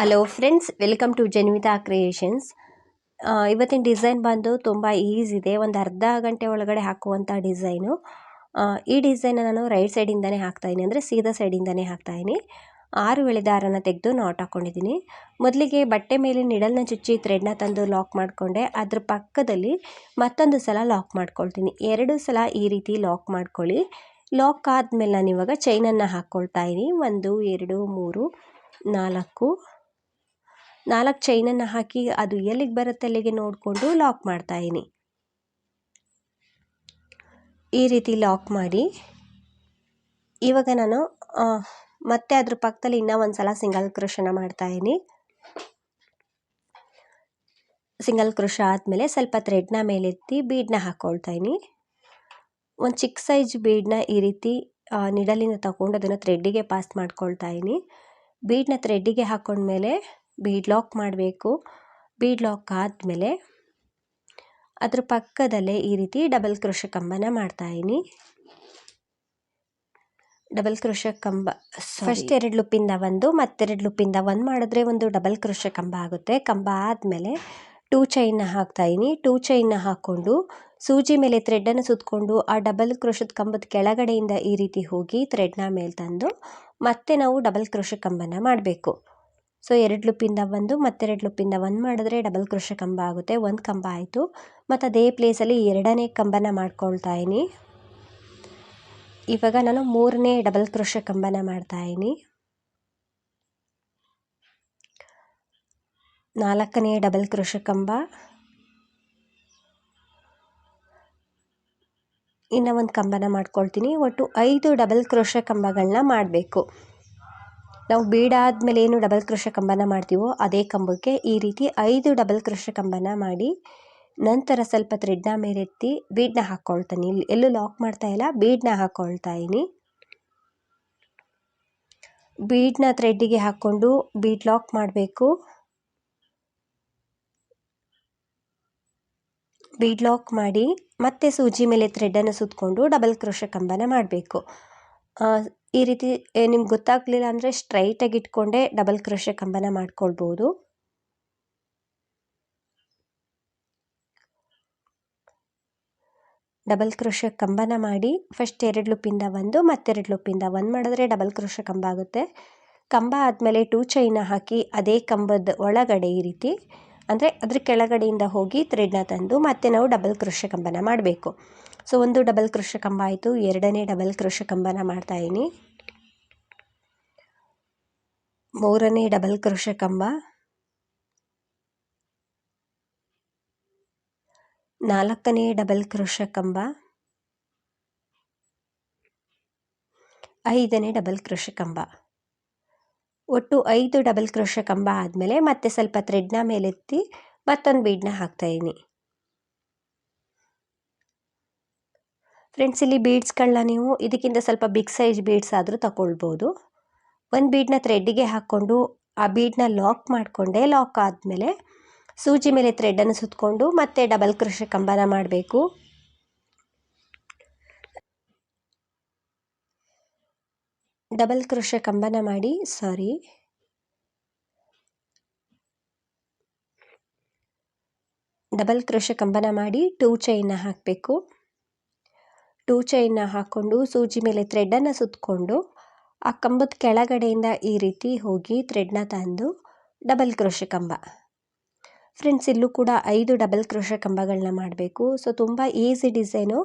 Hello friends welcome to Janvita creations ಇವತ್ತಿನ design ಬಂದು ತುಂಬ ಈಸಿ ಇದೆ. ಒಂದು ಅರ್ಧ ಗಂಟೆ ಒಳಗಡೆ ಹಾಕುವಂಥ ಡಿಸೈನು ಈ ಡಿಸೈನ ನಾನು ರೈಟ್ ಸೈಡಿಂದನೇ ಹಾಕ್ತಾಯಿನಿ ಅಂದರೆ ಸೀದಾ ಸೈಡಿಂದನೇ ಹಾಕ್ತಾಯಿದ್ದೀನಿ ಆರು ಎಳೆ ತೆಗೆದು ನಾಟ್ ಹಾಕ್ಕೊಂಡಿದ್ದೀನಿ ಮೊದಲಿಗೆ ಬಟ್ಟೆ ಮೇಲೆ ನಿಡಲ್ನ ಚುಚ್ಚಿ ಥ್ರೆಡ್ನ ತಂದು ಲಾಕ್ ಮಾಡಿಕೊಂಡೆ. ಅದ್ರ ಪಕ್ಕದಲ್ಲಿ ಮತ್ತೊಂದು ಸಲ ಲಾಕ್ ಮಾಡ್ಕೊಳ್ತೀನಿ. ಎರಡು ಸಲ ಈ ರೀತಿ ಲಾಕ್ ಮಾಡ್ಕೊಳ್ಳಿ. ಲಾಕ್ ಆದಮೇಲೆ ನಾನು ಇವಾಗ ಚೈನನ್ನು ಹಾಕ್ಕೊಳ್ತಾ ಇದ್ದೀನಿ ಒಂದು, ಎರಡು, ಮೂರು, ನಾಲ್ಕು ನಾಲ್ಕು ಚೈನನ್ನು ಹಾಕಿ ಅದು ಎಲ್ಲಿಗೆ ಬರುತ್ತೆ ಅಲ್ಲಿಗೆ ನೋಡಿಕೊಂಡು ಲಾಕ್ ಮಾಡ್ತಾಯಿದ್ದೀನಿ ಈ ರೀತಿ ಲಾಕ್ ಮಾಡಿ. ಇವಾಗ ನಾನು ಮತ್ತೆ ಅದ್ರ ಪಕ್ಕದಲ್ಲಿ ಇನ್ನೂ ಒಂದು ಸಲ ಸಿಂಗಲ್ ಕ್ರೋಶನ ಮಾಡ್ತಾಯಿದ್ದೀನಿ ಸಿಂಗಲ್ ಕ್ರೋಶ ಆದಮೇಲೆ ಸ್ವಲ್ಪ ಥ್ರೆಡ್ನ ಮೇಲೆತ್ತಿ ಬೀಡನ್ನ ಇದ್ದೀನಿ ಒಂದು ಚಿಕ್ಕ ಸೈಜ್ ಬೀಡನ್ನ ಈ ರೀತಿ ನಿಡಲಿಂದ ತಗೊಂಡು ಅದನ್ನು ಥ್ರೆಡ್ಡಿಗೆ ಪಾಸ್ ಮಾಡ್ಕೊಳ್ತಾ ಇದ್ದೀನಿ ಬೀಡನ್ನ ಥ್ರೆಡ್ಡಿಗೆ ಹಾಕ್ಕೊಂಡ್ಮೇಲೆ ಬೀಡ್ ಲಾಕ್ ಮಾಡಬೇಕು. ಬೀಡ್ ಲಾಕ್ ಆದಮೇಲೆ ಅದ್ರ ಪಕ್ಕದಲ್ಲೇ ಈ ರೀತಿ ಡಬಲ್ ಕ್ರೋಶ ಕಂಬನ ಮಾಡ್ತಾಯಿದ್ದೀನಿ ಡಬಲ್ ಕ್ರೋಶ ಕಂಬ ಫಸ್ಟ್ ಎರಡು ಲುಪ್ಪಿಂದ ಒಂದು, ಮತ್ತೆರಡು ಲುಪ್ಪಿಂದ ಒಂದು ಮಾಡಿದ್ರೆ ಒಂದು ಡಬಲ್ ಕ್ರೋಶ ಕಂಬ ಆಗುತ್ತೆ. ಕಂಬ ಆದಮೇಲೆ ಟೂ ಚೈನ್ನ ಹಾಕ್ತಾಯಿದ್ದೀನಿ ಟೂ ಚೈನ್ನ ಹಾಕ್ಕೊಂಡು ಸೂಜಿ ಮೇಲೆ ಥ್ರೆಡ್ಡನ್ನು ಸುತ್ತಕೊಂಡು ಆ ಡಬಲ್ ಕ್ರೋಶದ ಕಂಬದ ಕೆಳಗಡೆಯಿಂದ ಈ ರೀತಿ ಹೋಗಿ ಥ್ರೆಡ್ನ ಮೇಲೆ ತಂದು ಮತ್ತೆ ನಾವು ಡಬಲ್ ಕ್ರೋಶ ಕಂಬನ ಮಾಡಬೇಕು. ಸೊ ಎರಡು ಲುಪ್ಪಿಂದ ಒಂದು ಮತ್ತೆರಡು ಲುಪ್ಪಿಂದ ಒಂದು ಮಾಡಿದ್ರೆ ಡಬಲ್ ಕ್ರೋಶ ಕಂಬ ಆಗುತ್ತೆ, ಒಂದು ಕಂಬ ಆಯಿತು. ಮತ್ತು ಅದೇ ಪ್ಲೇಸಲ್ಲಿ ಎರಡನೇ ಕಂಬನ ಮಾಡ್ಕೊಳ್ತಾ ಇದ್ದೀನಿ ಇವಾಗ ನಾನು ಮೂರನೇ ಡಬಲ್ ಕ್ರೋಶ ಕಂಬನ ಮಾಡ್ತಾಯಿದ್ದೀನಿ ನಾಲ್ಕನೇ ಡಬಲ್ ಕ್ರೋಶ ಕಂಬ. ಇನ್ನು ಒಂದು ಕಂಬನ ಮಾಡ್ಕೊಳ್ತೀನಿ. ಒಟ್ಟು ಐದು ಡಬಲ್ ಕ್ರೋಶ ಕಂಬಗಳನ್ನ ಮಾಡಬೇಕು. ನಾವು ಬೀಡಾದ್ಮೇಲೆ ಏನು ಡಬಲ್ ಕ್ರೋಶ ಕಂಬನ ಮಾಡ್ತೀವೋ ಅದೇ ಕಂಬಕ್ಕೆ ಈ ರೀತಿ ಐದು ಡಬಲ್ ಕ್ರೋಶ ಕಂಬನ ಮಾಡಿ ನಂತರ ಸ್ವಲ್ಪ ಥ್ರೆಡ್ನ ಮೇಲೆತ್ತಿ ಬೀಡನ್ನ ಹಾಕ್ಕೊಳ್ತೀನಿ ಇಲ್ಲಿ ಎಲ್ಲೂ ಲಾಕ್ ಮಾಡ್ತಾ ಇಲ್ಲ. ಬೀಡನ್ನ ಹಾಕ್ಕೊಳ್ತಾ ಇದ್ದೀನಿ. ಬೀಡನ್ನ ಥ್ರೆಡ್ಡಿಗೆ ಹಾಕ್ಕೊಂಡು ಬೀಡ್ ಲಾಕ್ ಮಾಡಬೇಕು. ಬೀಡ್ ಲಾಕ್ ಮಾಡಿ ಮತ್ತೆ ಸೂಜಿ ಮೇಲೆ ಥ್ರೆಡ್ಡನ್ನು ಸುತ್ತಕೊಂಡು ಡಬಲ್ ಕ್ರೋಶ ಕಂಬನ ಮಾಡಬೇಕು. ಈ ರೀತಿ ನಿಮ್ಗೆ ಗೊತ್ತಾಗಲಿಲ್ಲ ಅಂದರೆ ಸ್ಟ್ರೈಟಾಗಿ ಇಟ್ಕೊಂಡೆ ಡಬಲ್ ಕ್ರೋಶೆ ಕಂಬನ ಮಾಡ್ಕೊಳ್ಬೋದು. ಡಬಲ್ ಕ್ರೋಶ ಕಂಬನ ಮಾಡಿ ಫಸ್ಟ್ ಎರಡು ಲುಪ್ಪಿಂದ ಒಂದು, ಮತ್ತೆರಡು ಲುಪ್ಪಿಂದ ಒಂದು ಮಾಡಿದ್ರೆ ಡಬಲ್ ಕ್ರೋಶ ಕಂಬ ಆಗುತ್ತೆ. ಕಂಬ ಆದಮೇಲೆ ಟೂ ಚೈನ ಹಾಕಿ ಅದೇ ಕಂಬದ ಒಳಗಡೆ ಈ ರೀತಿ, ಅಂದರೆ ಅದ್ರ ಕೆಳಗಡೆಯಿಂದ ಹೋಗಿ ಥ್ರೆಡ್ನ ತಂದು ಮತ್ತೆ ನಾವು ಡಬಲ್ ಕ್ರೋಶ ಕಂಬನ ಮಾಡಬೇಕು. ಸೊ ಒಂದು ಡಬಲ್ ಕ್ರೋಶ ಕಂಬ ಆಯಿತು. ಎರಡನೇ ಡಬಲ್ ಕೃಷಕಂಬನ ಕಂಬನ ಮಾಡ್ತಾಯಿದ್ದೀನಿ ಮೂರನೇ ಡಬಲ್ ಕೃಷಕಂಬ ಕಂಬ. ನಾಲ್ಕನೇ ಡಬಲ್ ಕೃಷಕಂಬ ಕಂಬ. ಐದನೇ ಡಬಲ್ ಕೃಷಕಂಬ ಕಂಬ. ಒಟ್ಟು ಐದು ಡಬಲ್ ಕೃಷಕಂಬ ಕಂಬ ಆದಮೇಲೆ ಮತ್ತೆ ಸ್ವಲ್ಪ ಥ್ರೆಡ್ನ ಮೇಲೆತ್ತಿ ಮತ್ತೊಂದು ಬೀಡನ್ನ ಹಾಕ್ತಾಯಿದ್ದೀನಿ ಫ್ರೆಂಡ್ಸ್ ಇಲ್ಲಿ ಬೀಡ್ಸ್ಗಳನ್ನ ನೀವು ಇದಕ್ಕಿಂತ ಸ್ವಲ್ಪ ಬಿಗ್ ಸೈಜ್ ಬೀಡ್ಸ್ ಆದರೂ ತಗೊಳ್ಬೋದು. ಒಂದು ಬೀಡ್ನ ಥ್ರೆಡ್ಡಿಗೆ ಹಾಕ್ಕೊಂಡು ಆ ಬೀಡನ್ನ ಲಾಕ್ ಮಾಡಿಕೊಂಡೆ. ಲಾಕ್ ಆದಮೇಲೆ ಸೂಜಿ ಮೇಲೆ ಥ್ರೆಡ್ಡನ್ನು ಸುತ್ತಕೊಂಡು ಮತ್ತೆ ಡಬಲ್ ಕೃಷಿ ಕಂಬನ ಮಾಡಬೇಕು. ಡಬಲ್ ಕೃಷಿ ಕಂಬನ ಮಾಡಿ ಸಾರಿ ಡಬಲ್ ಕ್ರೋಶ ಕಂಬನ ಮಾಡಿ ಟೂ ಚೈನ್ನ ಹಾಕಬೇಕು. ಟೂ ಚೈನ್ನ ಹಾಕ್ಕೊಂಡು ಸೂಜಿ ಮೇಲೆ ಥ್ರೆಡ್ಡನ್ನು ಸುತ್ತಕೊಂಡು ಆ ಕಂಬದ ಕೆಳಗಡೆಯಿಂದ ಈ ರೀತಿ ಹೋಗಿ ಥ್ರೆಡ್ನ ತಂದು ಡಬಲ್ ಕ್ರೋಶ ಕಂಬ. ಫ್ರೆಂಡ್ಸ್ ಇಲ್ಲೂ ಕೂಡ ಐದು ಡಬಲ್ ಕ್ರೋಶ ಕಂಬಗಳನ್ನ ಮಾಡಬೇಕು. ಸೊ ತುಂಬ ಈಸಿ ಡಿಸೈನು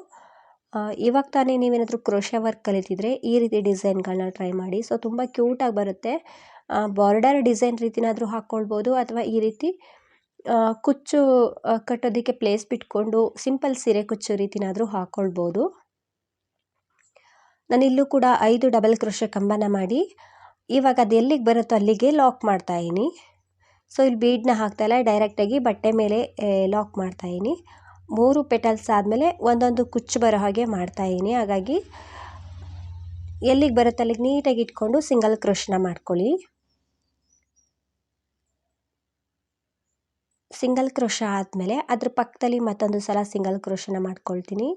ಇವಾಗ ತಾನೇ ನೀವೇನಾದರೂ ಕ್ರೋಶ ವರ್ಕ್ ಕಲಿತಿದ್ರೆ ಈ ರೀತಿ ಡಿಸೈನ್ಗಳನ್ನ ಟ್ರೈ ಮಾಡಿ. ಸೊ ತುಂಬ ಕ್ಯೂಟಾಗಿ ಬರುತ್ತೆ. ಬಾರ್ಡರ್ ಡಿಸೈನ್ ರೀತಿನಾದರೂ ಹಾಕ್ಕೊಳ್ಬೋದು ಅಥವಾ ಈ ರೀತಿ ಕುಚ್ಚು ಕಟ್ಟೋದಕ್ಕೆ ಪ್ಲೇಸ್ ಬಿಟ್ಕೊಂಡು ಸಿಂಪಲ್ ಸೀರೆ ಕುಚ್ಚು ರೀತಿನಾದರೂ ಹಾಕ್ಕೊಳ್ಬೋದು ನಾನಿಲ್ಲೂ ಕೂಡ ಐದು ಡಬಲ್ ಕ್ರೋಶ ಕಂಬನ ಮಾಡಿ, ಇವಾಗ ಅದು ಎಲ್ಲಿಗೆ ಬರುತ್ತೋ ಅಲ್ಲಿಗೆ ಲಾಕ್ ಮಾಡ್ತಾ ಮಾಡ್ತಾಯಿದ್ದೀನಿ ಸೊ ಇಲ್ಲಿ ಬೀಡನ್ನ ಹಾಕ್ತಾಯಿಲ್ಲ ಡೈರೆಕ್ಟಾಗಿ ಬಟ್ಟೆ ಮೇಲೆ ಲಾಕ್ ಮಾಡ್ತಾ ಮಾಡ್ತಾಯಿದ್ದೀನಿ ಮೂರು ಪೆಟಲ್ಸ್ ಆದಮೇಲೆ ಒಂದೊಂದು ಕುಚ್ಚು ಬರೋ ಹಾಗೆ ಮಾಡ್ತಾಯಿದ್ದೀನಿ ಹಾಗಾಗಿ ಎಲ್ಲಿಗೆ ಬರುತ್ತೆ ಅಲ್ಲಿಗೆ ನೀಟಾಗಿ ಇಟ್ಕೊಂಡು ಸಿಂಗಲ್ ಕ್ರೋಶನ ಮಾಡ್ಕೊಳ್ಳಿ. ಸಿಂಗಲ್ ಕ್ರೋಶ ಆದಮೇಲೆ ಅದ್ರ ಪಕ್ಕದಲ್ಲಿ ಮತ್ತೊಂದು ಸಲ ಸಿಂಗಲ್ ಕ್ರೋಶನ ಮಾಡ್ಕೊಳ್ತೀನಿ.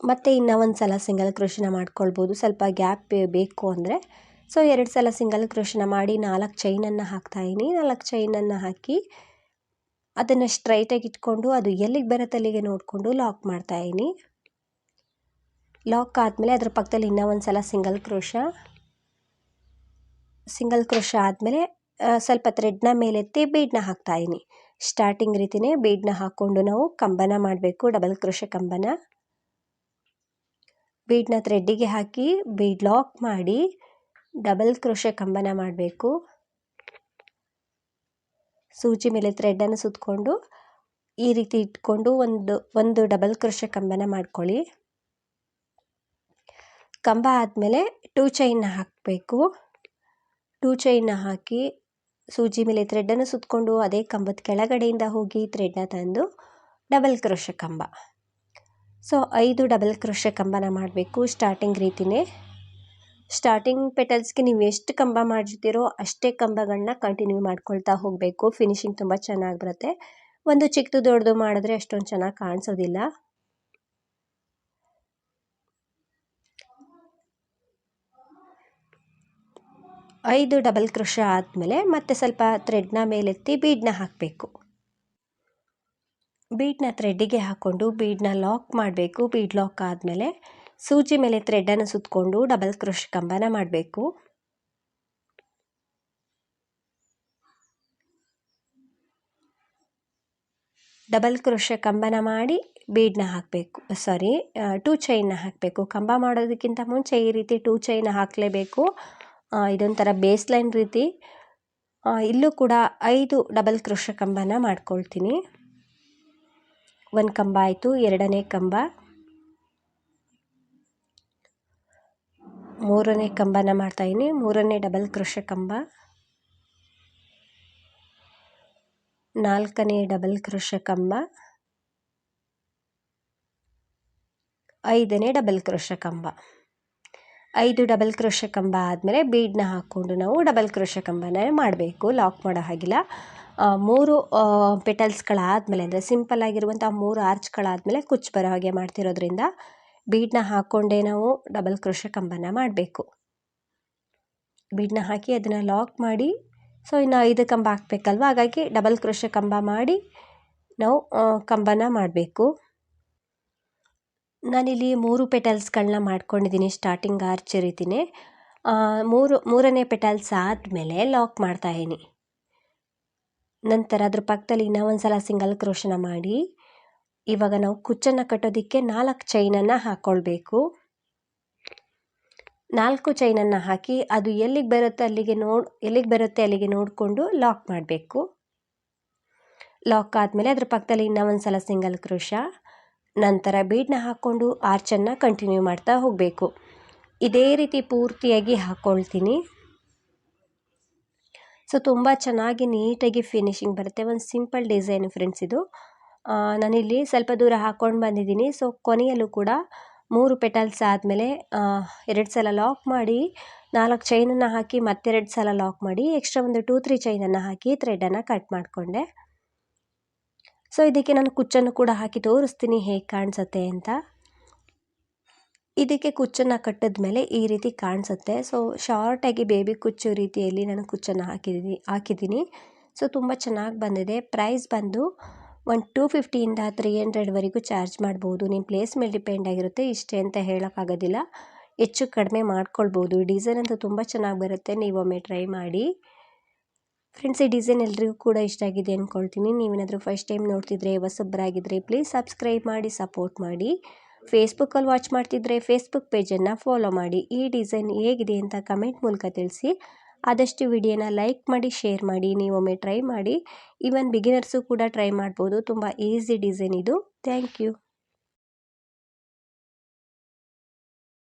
ಮತ್ತು ಇನ್ನೂ ಒಂದು ಸಲ ಸಿಂಗಲ್ ಕ್ರೋಶನ ಮಾಡ್ಕೊಳ್ಬೋದು. ಸ್ವಲ್ಪ ಗ್ಯಾಪ್ ಬೇಕು ಅಂದರೆ. ಸೊ ಎರಡು ಸಲ ಸಿಂಗಲ್ ಕ್ರೋಶನ ಮಾಡಿ ನಾಲ್ಕು ಚೈನನ್ನು ಹಾಕ್ತಾಯಿನಿ ನಾಲ್ಕು ಚೈನನ್ನು ಹಾಕಿ ಅದನ್ನು ಸ್ಟ್ರೈಟಾಗಿ ಇಟ್ಕೊಂಡು ಅದು ಎಲ್ಲಿಗೆ ಬರುತ್ತೆ ಅಲ್ಲಿಗೆ ನೋಡಿಕೊಂಡು ಲಾಕ್ ಮಾಡ್ತಾಯಿನಿ ಲಾಕ್ ಆದಮೇಲೆ ಅದ್ರ ಪಕ್ಕದಲ್ಲಿ ಇನ್ನೂ ಒಂದು ಸಲ ಸಿಂಗಲ್ ಕ್ರೋಶ ಸಿಂಗಲ್ ಕ್ರೋಶ ಆದಮೇಲೆ ಸ್ವಲ್ಪ ಥ್ರೆಡ್ನ ಮೇಲೆತ್ತಿ ಬೀಡನ್ನ ಹಾಕ್ತಾಯಿನಿ ಸ್ಟಾರ್ಟಿಂಗ್ ರೀತಿಯೇ ಬೀಡ್ನ ಹಾಕ್ಕೊಂಡು ನಾವು ಕಂಬನ ಮಾಡಬೇಕು. ಡಬಲ್ ಕ್ರೋಶ ಕಂಬನ. ಬೀಡನ್ನ ಥ್ರೆಡ್ಡಿಗೆ ಹಾಕಿ, ಬೀಡ್ ಲಾಕ್ ಮಾಡಿ ಡಬಲ್ ಕ್ರೋಶ ಕಂಬನ ಮಾಡಬೇಕು. ಸೂಜಿ ಮೇಲೆ ಥ್ರೆಡ್ಡನ್ನು ಸುತ್ತಕೊಂಡು ಈ ರೀತಿ ಇಟ್ಕೊಂಡು ಒಂದು ಒಂದು ಡಬಲ್ ಕ್ರೋಶ ಕಂಬನ ಮಾಡ್ಕೊಳ್ಳಿ. ಕಂಬ ಆದಮೇಲೆ ಟೂ ಚೈನ್ನ ಹಾಕಬೇಕು. ಟೂ ಚೈನ್ನ ಹಾಕಿ, ಸೂಜಿ ಮೇಲೆ ಥ್ರೆಡ್ಡನ್ನು ಸುತ್ತಕೊಂಡು ಅದೇ ಕಂಬದ ಕೆಳಗಡೆಯಿಂದ ಹೋಗಿ ಥ್ರೆಡ್ನ ತಂದು ಡಬಲ್ ಕ್ರೋಶ ಕಂಬ. ಸೊ ಐದು ಡಬಲ್ ಕ್ರೋಶೆ ಕಂಬನ ಮಾಡಬೇಕು ಸ್ಟಾರ್ಟಿಂಗ್ ರೀತಿನೇ. ಸ್ಟಾರ್ಟಿಂಗ್ ಪೆಟಲ್ಸ್ಗೆ ನೀವು ಎಷ್ಟು ಕಂಬ ಮಾಡಿರ್ತೀರೋ ಅಷ್ಟೇ ಕಂಬಗಳನ್ನ ಕಂಟಿನ್ಯೂ ಮಾಡ್ಕೊಳ್ತಾ ಹೋಗಬೇಕು. ಫಿನಿಶಿಂಗ್ ತುಂಬ ಚೆನ್ನಾಗಿ ಬರುತ್ತೆ. ಒಂದು ಚಿಕ್ಕದು ದೊಡ್ಡದು ಮಾಡಿದ್ರೆ ಅಷ್ಟೊಂದು ಚೆನ್ನಾಗಿ ಕಾಣಿಸೋದಿಲ್ಲ. ಐದು ಡಬಲ್ ಕ್ರೋಶ ಆದಮೇಲೆ ಮತ್ತೆ ಸ್ವಲ್ಪ ಥ್ರೆಡ್ನ ಮೇಲೆತ್ತಿ ಬೀಡ್ನ ಹಾಕಬೇಕು. ಬೀಡನ್ನ ಥ್ರೆಡ್ಡಿಗೆ ಹಾಕ್ಕೊಂಡು ಬೀಡನ್ನ ಲಾಕ್ ಮಾಡಬೇಕು. ಬೀಡ್ ಲಾಕ್ ಆದಮೇಲೆ ಸೂಜಿ ಮೇಲೆ ಥ್ರೆಡ್ಡನ್ನು ಸುತ್ತಕೊಂಡು ಡಬಲ್ ಕ್ರೋಶ್ ಕಂಬನ ಮಾಡಬೇಕು. ಡಬಲ್ ಕ್ರೋಶ ಕಂಬನ ಮಾಡಿ ಬೀಡನ್ನ ಹಾಕಬೇಕು. ಸಾರಿ ಟೂ ಚೈನ್ನ ಹಾಕಬೇಕು. ಕಂಬ ಮಾಡೋದಕ್ಕಿಂತ ಮುಂಚೆ ಈ ರೀತಿ ಟೂ ಚೈನ ಹಾಕಲೇಬೇಕು. ಇದೊಂಥರ ಬೇಸ್ ಲೈನ್ ರೀತಿ ಇಲ್ಲೂ ಕೂಡ ಐದು ಡಬಲ್ ಕ್ರೋಶ ಕಂಬನ ಮಾಡ್ಕೊಳ್ತೀನಿ. ಒಂದು ಕಂಬ ಆಯಿತು, ಎರಡನೇ ಕಂಬ. ಮೂರನೇ ಕಂಬನ ಮಾಡ್ತಾಯಿದ್ದೀನಿ ಮೂರನೇ ಡಬಲ್ ಕ್ರೋಶ ಕಂಬ. ನಾಲ್ಕನೇ ಡಬಲ್ ಕ್ರೋಶ ಕಂಬ. ಐದನೇ ಡಬಲ್ ಕ್ರೋಶ ಕಂಬ. ಐದು ಡಬಲ್ ಕ್ರೋಶ ಕಂಬ ಆದಮೇಲೆ ಬೀಡನ್ನ ಹಾಕ್ಕೊಂಡು ನಾವು ಡಬಲ್ ಕ್ರೋಶ ಕಂಬನ ಮಾಡಬೇಕು. ಲಾಕ್ ಮಾಡೋ ಹಾಗಿಲ್ಲ. ಮೂರು ಪೆಟಲ್ಸ್ಗಳಾದಮೇಲೆ ಅಂದರೆ ಸಿಂಪಲ್ ಆಗಿರುವಂಥ ಮೂರು ಆರ್ಚ್ಗಳಾದಮೇಲೆ ಕುಚ್ಚು ಬರೋ ಹಾಗೆ ಮಾಡ್ತಿರೋದ್ರಿಂದ ಬೀಡನ್ನ ಹಾಕ್ಕೊಂಡೇ ನಾವು ಡಬಲ್ ಕ್ರೋಶ ಕಂಬನ ಮಾಡಬೇಕು. ಬೀಡನ್ನ ಹಾಕಿ ಅದನ್ನು ಲಾಕ್ ಮಾಡಿ, ಸೊ ಇನ್ನು ಐದು ಕಂಬ ಹಾಕ್ಬೇಕಲ್ವ? ಹಾಗಾಗಿ ಡಬಲ್ ಕ್ರೋಶ ಕಂಬ ಮಾಡಿ ನಾವು ಕಂಬನ ಮಾಡಬೇಕು. ನಾನಿಲ್ಲಿ ಮೂರು ಪೆಟಲ್ಸ್ಗಳನ್ನ ಮಾಡ್ಕೊಂಡಿದ್ದೀನಿ ಸ್ಟಾರ್ಟಿಂಗ್ ಆರ್ಚ್ ರೀತಿಯೇ ಮೂರು, ಮೂರನೇ ಪೆಟಲ್ಸ್ ಆದಮೇಲೆ ಲಾಕ್ ಮಾಡ್ತಾಯಿದ್ದೀನಿ ನಂತರ ಅದ್ರ ಪಕ್ಕದಲ್ಲಿ ಇನ್ನೂ ಸಲ ಸಿಂಗಲ್ ಕ್ರೋಶನ ಮಾಡಿ. ಇವಾಗ ನಾವು ಕುಚ್ಚನ್ನು ಕಟ್ಟೋದಕ್ಕೆ ನಾಲ್ಕು ಚೈನನ್ನು ಹಾಕ್ಕೊಳ್ಬೇಕು ನಾಲ್ಕು ಚೈನನ್ನು ಹಾಕಿ ಅದು ಎಲ್ಲಿಗೆ ಬರುತ್ತೆ ಅಲ್ಲಿಗೆ ನೋಡಿ, ಎಲ್ಲಿಗೆ ಬರುತ್ತೆ ಅಲ್ಲಿಗೆ ನೋಡಿಕೊಂಡು ಲಾಕ್ ಮಾಡಬೇಕು. ಲಾಕ್ ಆದಮೇಲೆ ಅದ್ರ ಪಕ್ಕದಲ್ಲಿ ಇನ್ನೂ ಸಲ ಸಿಂಗಲ್ ಕ್ರೋಶ. ನಂತರ ಬೀಡನ್ನ ಹಾಕ್ಕೊಂಡು ಆರ್ಚನ್ನು ಕಂಟಿನ್ಯೂ ಮಾಡ್ತಾ ಹೋಗಬೇಕು. ಇದೇ ರೀತಿ ಪೂರ್ತಿಯಾಗಿ ಹಾಕ್ಕೊಳ್ತೀನಿ ಸೊ, ತುಂಬ ಚೆನ್ನಾಗಿ ನೀಟಾಗಿ ಫಿನಿಶಿಂಗ್ ಬರುತ್ತೆ. ಒಂದು ಸಿಂಪಲ್ ಡಿಸೈನ್ ಫ್ರೆಂಡ್ಸ್ ಇದು. ನಾನಿಲ್ಲಿ ಸ್ವಲ್ಪ ದೂರ ಹಾಕ್ಕೊಂಡು ಬಂದಿದ್ದೀನಿ. ಸೊ, ಕೊನೆಯಲ್ಲೂ ಕೂಡ ಮೂರು ಪೆಟಲ್ಸ್ ಆದಮೇಲೆ ಎರಡು ಸಲ ಲಾಕ್ ಮಾಡಿ ನಾಲ್ಕು ಚೈನನ್ನು ಹಾಕಿ ಮತ್ತೆರಡು ಸಲ ಲಾಕ್ ಮಾಡಿ ಎಕ್ಸ್ಟ್ರಾ ಒಂದು ಟೂ, ತ್ರೀ ಚೈನನ್ನು ಹಾಕಿ ಥ್ರೆಡನ್ನು ಕಟ್ ಮಾಡಿಕೊಂಡೆ. ಸೊ, ಇದಕ್ಕೆ ನಾನು ಕುಚ್ಚನ್ನು ಕೂಡ ಹಾಕಿ ತೋರಿಸ್ತೀನಿ ಹೇಗೆ ಕಾಣಿಸುತ್ತೆ ಅಂತ. ಇದಕ್ಕೆ ಕುಚ್ಚನ್ನು ಕಟ್ಟಿದ ಮೇಲೆ ಈ ರೀತಿ ಕಾಣಿಸುತ್ತೆ. ಸೊ ಶಾರ್ಟಾಗಿ ಬೇಬಿ ಕುಚ್ಚು ರೀತಿಯಲ್ಲಿ ನಾನು ಕುಚ್ಚನ್ನು ಹಾಕಿದ್ದೀನಿ ಹಾಕಿದ್ದೀನಿ ಸೊ ತುಂಬ ಚೆನ್ನಾಗಿ ಬಂದಿದೆ. ಪ್ರೈಸ್ ಬಂದು ಒಂದು ಟೂ ಫಿಫ್ಟಿಯಿಂದ ತ್ರೀ ಹಂಡ್ರೆಡ್ವರೆಗೂ ಚಾರ್ಜ್ ಮಾಡ್ಬೋದು. ನಿಮ್ಮ ಪ್ಲೇಸ್ ಮೇಲೆ ಡಿಪೆಂಡ್ ಆಗಿರುತ್ತೆ. ಇಷ್ಟೇ ಅಂತ ಹೇಳೋಕ್ಕಾಗೋದಿಲ್ಲ. ಹೆಚ್ಚು ಕಡಿಮೆ ಮಾಡ್ಕೊಳ್ಬೋದು. ಡಿಸೈನ್ ಅಂತೂ ತುಂಬ ಚೆನ್ನಾಗಿ ಬರುತ್ತೆ. ನೀವೊಮ್ಮೆ ಟ್ರೈ ಮಾಡಿ. ಫ್ರೆಂಡ್ಸ್ ಈ ಡಿಸೈನ್ ಎಲ್ರಿಗೂ ಕೂಡ ಇಷ್ಟ ಆಗಿದೆ ಅಂದ್ಕೊಳ್ತೀನಿ ನೀವೇನಾದರೂ ಫಸ್ಟ್ ಟೈಮ್ ನೋಡ್ತಿದ್ರೆ ಹೊಸೊಬ್ಬರಾಗಿದ್ದರೆ ಪ್ಲೀಸ್ ಸಬ್ಸ್ಕ್ರೈಬ್ ಮಾಡಿ ಸಪೋರ್ಟ್ ಮಾಡಿ. ಫೇಸ್ಬುಕ್ಕಲ್ಲಿ ವಾಚ್ ಮಾಡ್ತಿದ್ರೆ ಫೇಸ್ಬುಕ್ ಪೇಜನ್ನು ಫಾಲೋ ಮಾಡಿ. ಈ ಡಿಸೈನ್ ಹೇಗಿದೆ ಅಂತ ಕಮೆಂಟ್ ಮೂಲಕ ತಿಳಿಸಿ. ಆದಷ್ಟು ವಿಡಿಯೋನ ಲೈಕ್ ಮಾಡಿ ಶೇರ್ ಮಾಡಿ ನೀವೊಮ್ಮೆ ಟ್ರೈ ಮಾಡಿ. ಈವನ್ ಬಿಗಿನರ್ಸು ಕೂಡ ಟ್ರೈ ಮಾಡ್ಬೋದು. ತುಂಬ ಈಸಿ ಡಿಸೈನ್ ಇದು. Thank you